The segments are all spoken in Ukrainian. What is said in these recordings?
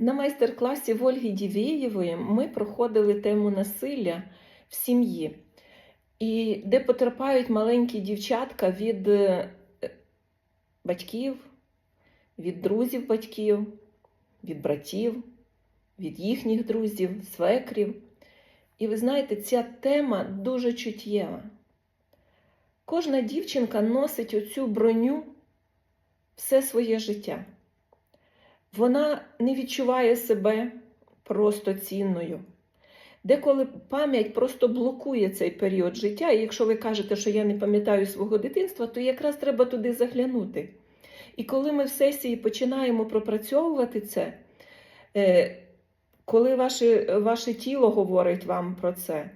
На майстер-класі в Ольги Дівєєвої ми проходили тему насилля в сім'ї, і де потерпають маленькі дівчатка від е, батьків, від друзів батьків, від братів, від їхніх друзів, свекрів. І ви знаєте, ця тема дуже чуттєва. Кожна дівчинка носить оцю броню все своє життя. Вона не відчуває себе просто цінною. Деколи пам'ять просто блокує цей період життя, і якщо ви кажете, що я не пам'ятаю свого дитинства, то якраз треба туди заглянути. І коли ми в сесії починаємо пропрацьовувати це, е, коли ваше, ваше тіло говорить вам про це,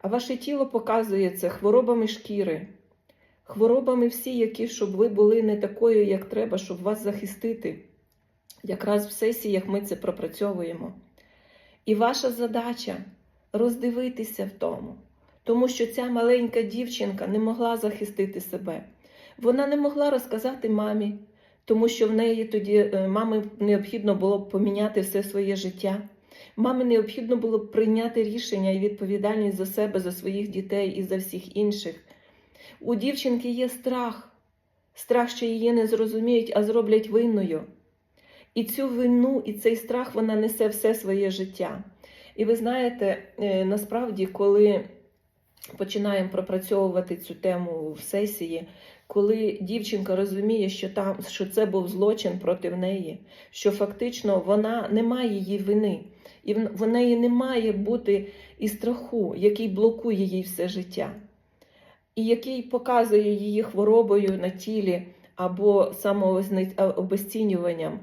а ваше тіло показує це хворобами шкіри, хворобами всі, які, щоб ви були не такою, як треба, щоб вас захистити. Якраз в сесіях ми це пропрацьовуємо. І ваша задача роздивитися в тому, тому що ця маленька дівчинка не могла захистити себе. Вона не могла розказати мамі, тому що в неї тоді е, мамі необхідно було б поміняти все своє життя. Мамі необхідно було прийняти рішення і відповідальність за себе, за своїх дітей і за всіх інших. У дівчинки є страх, страх, що її не зрозуміють, а зроблять винною. І цю вину, і цей страх вона несе все своє життя. І ви знаєте, е, насправді, коли починаємо пропрацьовувати цю тему в сесії, коли дівчинка розуміє, що там що це був злочин проти неї, що фактично вона не має її вини, і в неї не має бути і страху, який блокує їй все життя, і який показує її хворобою на тілі або самообесцінюванням, е,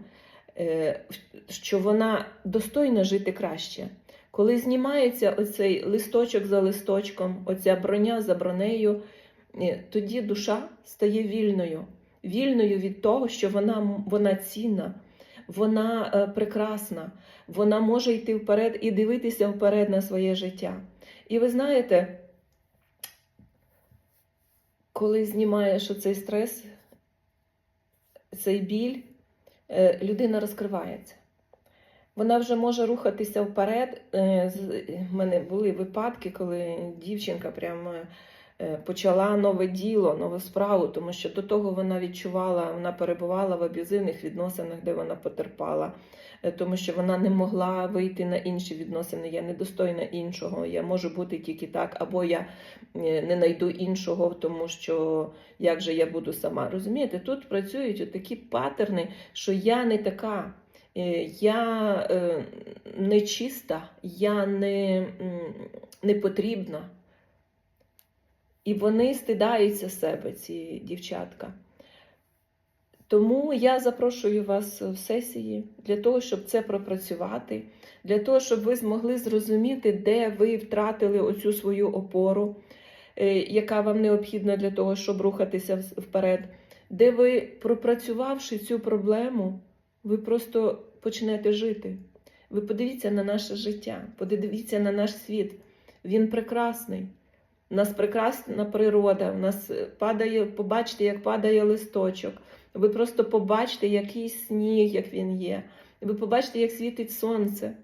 що вона достойна жити краще. Коли знімається оцей листочок за листочком, оця броня за бронею, е, тоді душа стає вільною, вільною від того, що вона, вона цінна, вона е, прекрасна, вона може йти вперед і дивитися вперед на своє життя. І ви знаєте, коли знімаєш оцей стрес, цей біль, е, людина розкривається. Вона вже може рухатися вперед. У мене були випадки, коли дівчинка прямо е, почала нове діло, нову справу, тому що до того вона відчувала, вона перебувала в аб'юзивних відносинах, де вона потерпала, е, тому що вона не могла вийти на інші відносини. Я недостойна іншого, я можу бути тільки так, або я не знайду іншого, тому що як же я буду сама. Розумієте, тут працюють такі патерни, що я не така. Я е, не чиста, я не, не потрібна. І вони стидаються себе, ці дівчатка. Тому я запрошую вас в сесії для того, щоб це пропрацювати, для того, щоб ви змогли зрозуміти, де ви втратили оцю свою опору, е, яка вам необхідна для того, щоб рухатися вперед, де ви, пропрацювавши цю проблему, ви просто почнете жити. Ви подивіться на наше життя, подивіться на наш світ. Він прекрасний. У нас прекрасна природа, у нас падає, побачите, як падає листочок. Ви просто побачите, який сніг, як він є. Ви побачите, як світить сонце.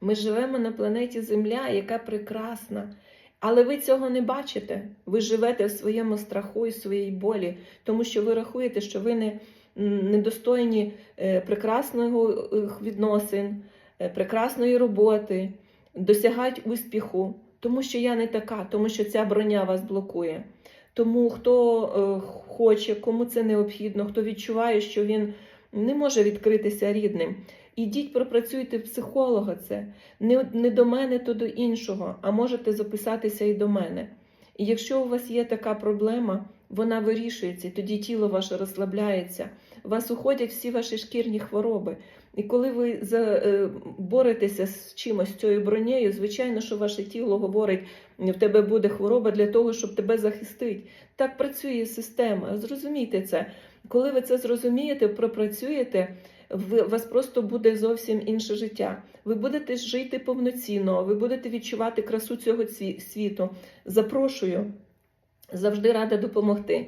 Ми живемо на планеті Земля, яка прекрасна. Але ви цього не бачите. Ви живете в своєму страху і своїй болі, тому що ви рахуєте, що ви не недостойні е, прекрасних відносин, е, прекрасної роботи, досягають успіху, тому що я не така, тому що ця броня вас блокує. Тому хто е, хоче, кому це необхідно, хто відчуває, що він не може відкритися рідним. Ідіть, пропрацюйте психолога це. Не, не до мене, то до іншого, а можете записатися і до мене. І якщо у вас є така проблема, вона вирішується, тоді тіло ваше розслабляється, вас уходять всі ваші шкірні хвороби. І коли ви е, боретеся з чимось, з цією бронею, звичайно, що ваше тіло говорить, в тебе буде хвороба для того, щоб тебе захистити. Так працює система. Зрозумійте це. Коли ви це зрозумієте, пропрацюєте, у вас просто буде зовсім інше життя. Ви будете жити повноцінно, ви будете відчувати красу цього світу. Запрошую, завжди рада допомогти.